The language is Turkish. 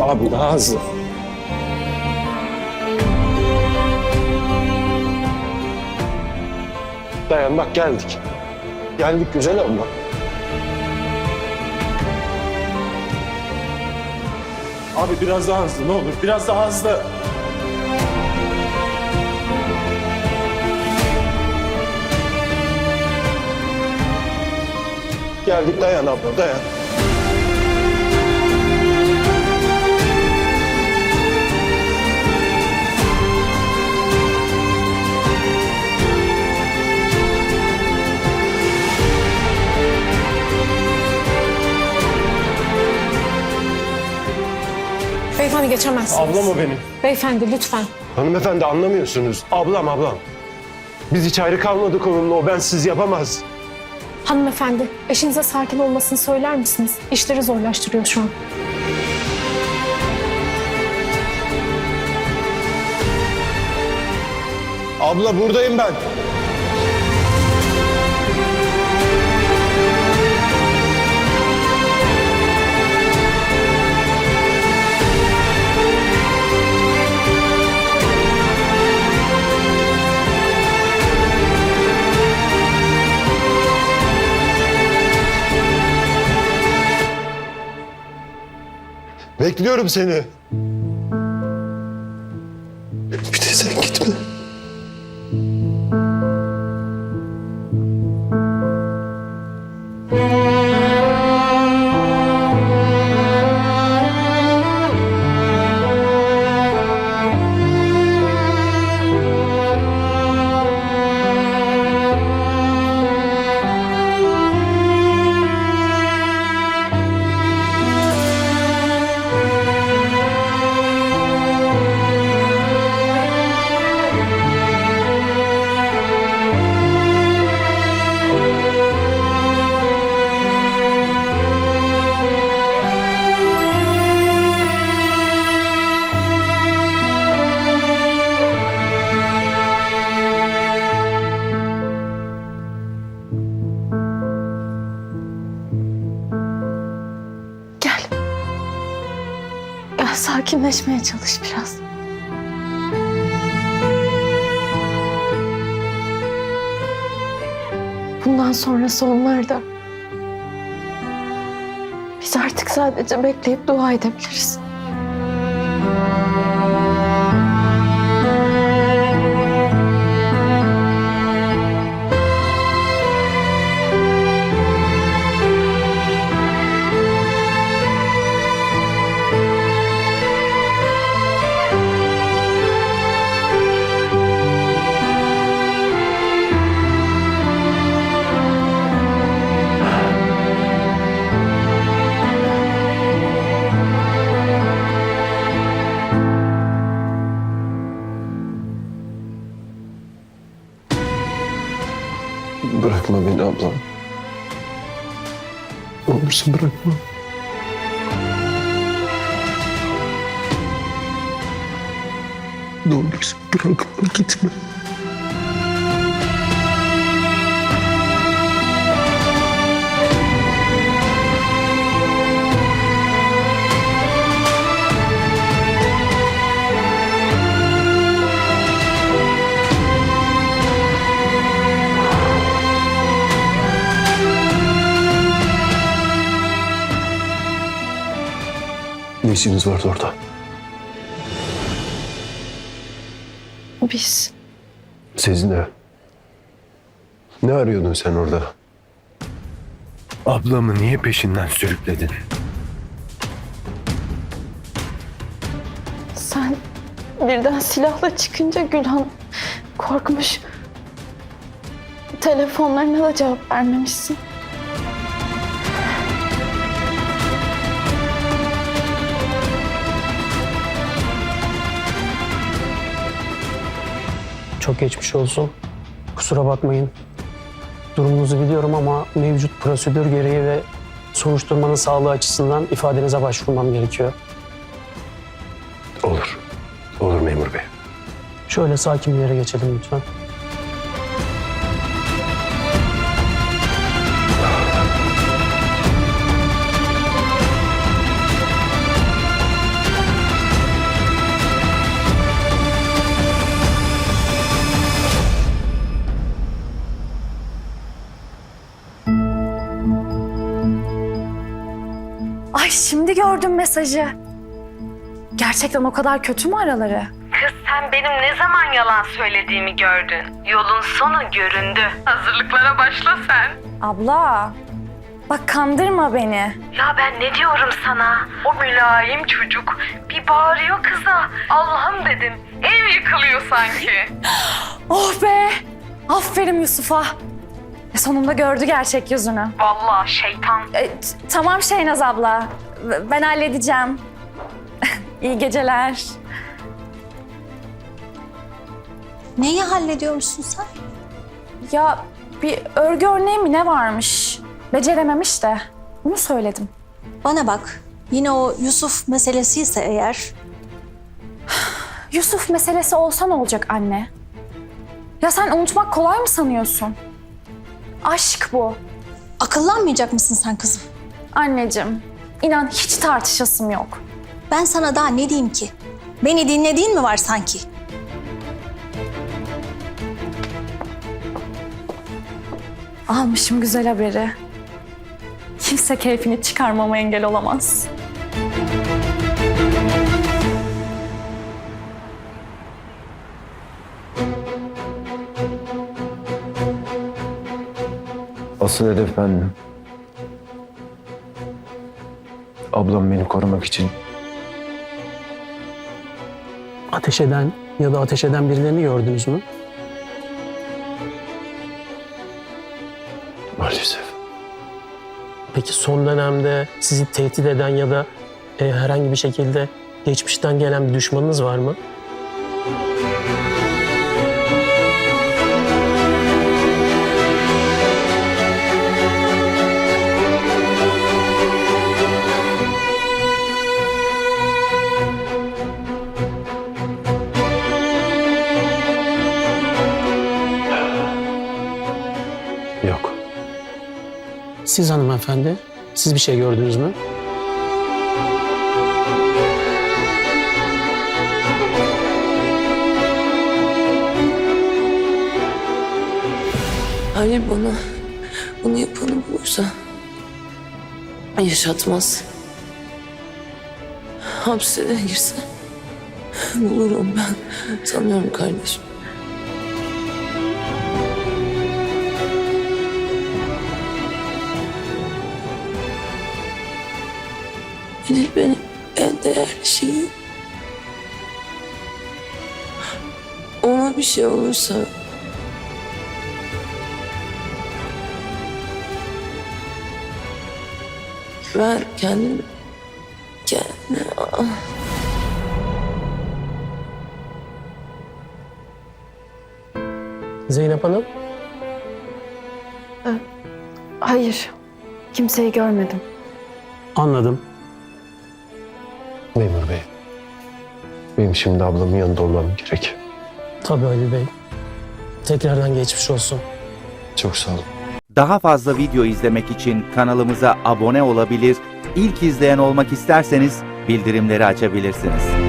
Abi daha hızlı. Dayan bak geldik. Geldik güzel abla. Abi biraz daha hızlı ne olur biraz daha hızlı. Geldik dayan abla dayan. Beyefendi geçemezsiniz. Ablam o benim. Beyefendi lütfen. Hanımefendi anlamıyorsunuz. Ablam ablam. Biz hiç ayrı kalmadık onunla. O bensiz yapamaz. Hanımefendi eşinize sakin olmasını söyler misiniz? İşleri zorlaştırıyor şu an. Abla buradayım ben. Bekliyorum seni. Sakinleşmeye çalış biraz. Bundan sonrası onlar da. Biz artık sadece bekleyip dua edebiliriz. Bırakma beni ablam. Ne olursun bırakma. Ne olursun bırakma gitme. İşiniz vardı orada? Biz Sezine. Ne arıyordun sen orada? Ablamı niye peşinden sürükledin? sen birden silahla çıkınca Gülhan korkmuş. Telefonlarına da cevap vermemişsin. Çok geçmiş olsun. Kusura bakmayın. Durumunuzu biliyorum ama mevcut prosedür gereği ve soruşturmanın sağlığı açısından ifadenize başvurmam gerekiyor. Olur. Olur memur bey. Şöyle sakin bir yere geçelim lütfen. Şimdi gördüm mesajı. Gerçekten o kadar kötü mü araları? Kız sen benim ne zaman yalan söylediğimi gördün. Yolun sonu göründü. Hazırlıklara başla sen. Abla, bak kandırma beni. Ya ben ne diyorum sana? O mülayim çocuk bir bağırıyor kıza. Allah'ım dedim. Ev yıkılıyor sanki. Oh be! Aferin Yusuf'a. E, sonunda gördü gerçek yüzünü. Vallahi şeytan. E, t- tamam Şeynaz abla. B- Ben halledeceğim. İyi geceler. Neyi hallediyormuşsun sen? Ya bir örgü örneği mi ne varmış? Becerememiş de. Bunu söyledim. Bana bak. Yine o Yusuf meselesi ise eğer Yusuf meselesi olsa ne olacak anne? Ya sen unutmak kolay mı sanıyorsun? Aşk bu. akıllanmayacak mısın sen kızım? Anneciğim, inan hiç tartışasım yok. Ben sana daha ne diyeyim ki? Beni dinlediğin mi var sanki? Almışım güzel haberi. Kimse keyfini çıkarmama engel olamaz. Asıl hedef bendim. Ablam beni korumak için Ateş eden ya da ateş eden birilerini gördünüz mü? maalesef. Peki son dönemde sizi tehdit eden ya da e, herhangi bir şekilde geçmişten gelen bir düşmanınız var mı? Siz hanımefendi, siz bir şey gördünüz mü? Halil bana bunu yapanı bulursa yaşatmaz. Hapse de girse bulurum ben. Sanıyorum kardeşim. Halil benim en değerli şeyim. Ona bir şey olursa Ben kendim kendime Zeynep Hanım, Hayır. Kimseyi görmedim. anladım. Benim şimdi ablamın yanında olmam gerek. Tabii Ali Bey. Tekrardan geçmiş olsun. Çok sağ olun. Daha fazla video izlemek için kanalımıza abone olabilir, ilk izleyen olmak isterseniz bildirimleri açabilirsiniz.